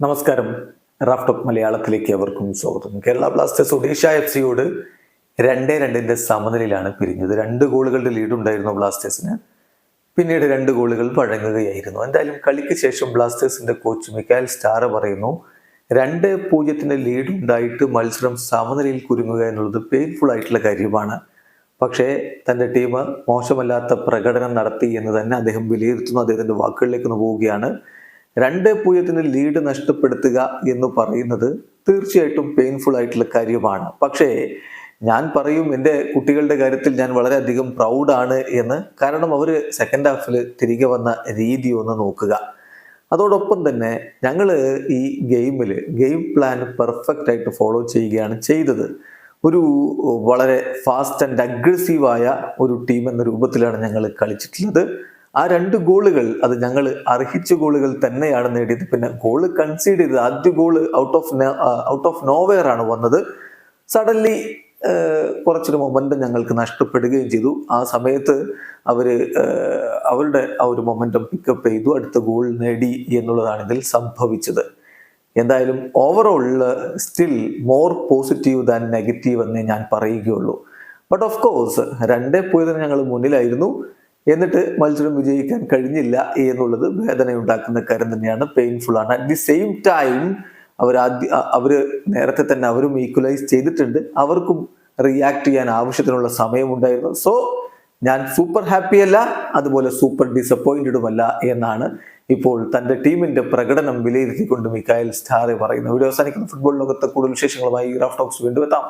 നമസ്കാരം. Raf talk മലയാളത്തിലേക്ക് അവർക്കും സ്വാഗതം. കേരള ബ്ലാസ്റ്റേഴ്സ് ഒഡീഷ എഫ് സിയോട് രണ്ടേ രണ്ടിന്റെ സമനിലയിലാണ് പിരിഞ്ഞത്. രണ്ട് ഗോളുകളുടെ ലീഡ് ഉണ്ടായിരുന്നു ബ്ലാസ്റ്റേഴ്സിന്. പിന്നീട് രണ്ട് ഗോളുകൾ വഴങ്ങുകയായിരുന്നു. എന്തായാലും കളിക്ക് ശേഷം ബ്ലാസ്റ്റേഴ്സിന്റെ കോച്ച് മിക്കാൽ സ്റ്റാർ പറയുന്നു രണ്ട് പൂജ്യത്തിന്റെ ലീഡ് ഉണ്ടായിട്ട് മത്സരം സമനിലയിൽ കുരുങ്ങുക എന്നുള്ളത് പെയിൻഫുൾ ആയിട്ടുള്ള കാര്യമാണ്. പക്ഷേ തന്റെ ടീം മോശമല്ലാത്ത പ്രകടനം നടത്തി എന്ന് തന്നെ അദ്ദേഹം വിലയിരുത്തുന്നു. അദ്ദേഹത്തിന്റെ വാക്കുകളിലേക്ക് ഒന്ന് പോവുകയാണ്. രണ്ട് പൂജ്യത്തിന് ലീഡ് നഷ്ടപ്പെടുത്തുക എന്ന് പറയുന്നത് തീർച്ചയായിട്ടും പെയിൻഫുൾ ആയിട്ടുള്ള കാര്യമാണ്. പക്ഷേ ഞാൻ പറയും എന്റെ കുട്ടികളുടെ കാര്യത്തിൽ ഞാൻ വളരെയധികം പ്രൗഡാണ് എന്ന്. കാരണം അവർ സെക്കൻഡ് ഹാഫിൽ തിരികെ വന്ന രീതി ഒന്ന് നോക്കുക. അതോടൊപ്പം തന്നെ ഞങ്ങൾ ഈ ഗെയിമിൽ ഗെയിം പ്ലാൻ പെർഫെക്റ്റ് ആയിട്ട് ഫോളോ ചെയ്യുകയാണ് ചെയ്തത്. ഒരു വളരെ ഫാസ്റ്റ് ആൻഡ് അഗ്രസീവായ ഒരു ടീം എന്ന രൂപത്തിലാണ് ഞങ്ങൾ കളിച്ചിട്ടുള്ളത്. ആ രണ്ട് ഗോളുകൾ അത് ഞങ്ങൾ അർഹിച്ച ഗോളുകൾ തന്നെയാണ് നേടിയത്. പിന്നെ ഗോൾ കൺസീഡ് ചെയ്തത് ആദ്യ goal out of out of nowhere ആണ് വന്നത്. സഡൻലി കുറച്ചൊരു മൊമെന്റം ഞങ്ങൾക്ക് നഷ്ടപ്പെടുകയും ചെയ്തു. ആ സമയത്ത് അവർ അവരുടെ ആ ഒരു മൊമെന്റം പിക്കപ്പ് ചെയ്തു. അടുത്ത ഗോൾ നേടി എന്നുള്ളതാണ് ഇതിൽ സംഭവിച്ചത്. എന്തായാലും overall still more positive than negative എന്നേ ഞാൻ പറയുകയുള്ളൂ. ബട്ട് ഓഫ് കോഴ്സ് രണ്ടേ പോയതിന് ഞങ്ങൾ മുന്നിലായിരുന്നു. എന്നിട്ട് മത്സരം വിജയിക്കാൻ കഴിഞ്ഞില്ല എന്നുള്ളത് വേദനയുണ്ടാക്കുന്ന കാര്യം തന്നെയാണ്. പെയിൻഫുൾ ആണ്. അറ്റ് ദി സെയിം ടൈം അവർ ആദ്യ അവർ നേരത്തെ തന്നെ അവരും ഈക്വലൈസ് ചെയ്തിട്ടുണ്ട്. അവർക്കും റിയാക്ട് ചെയ്യാൻ ആവശ്യത്തിനുള്ള സമയമുണ്ടായിരുന്നു. സോ ഞാൻ സൂപ്പർ ഹാപ്പി അല്ല അതുപോലെ സൂപ്പർ ഡിസപ്പോയിന്റഡുമല്ല എന്നാണ് ഇപ്പോൾ തന്റെ ടീമിന്റെ പ്രകടനം വിലയിരുത്തിക്കൊണ്ട് മിക്കായൽ സ്റ്റാറെ പറയുന്നു വീഡിയോ അവസാനിക്കുന്ന. ഫുട്ബോൾ ലോകത്തെ കൂടുതൽ വിശേഷങ്ങളുമായി ഗ്രാഫ് ടോക്സ് വീണ്ടും എത്താം.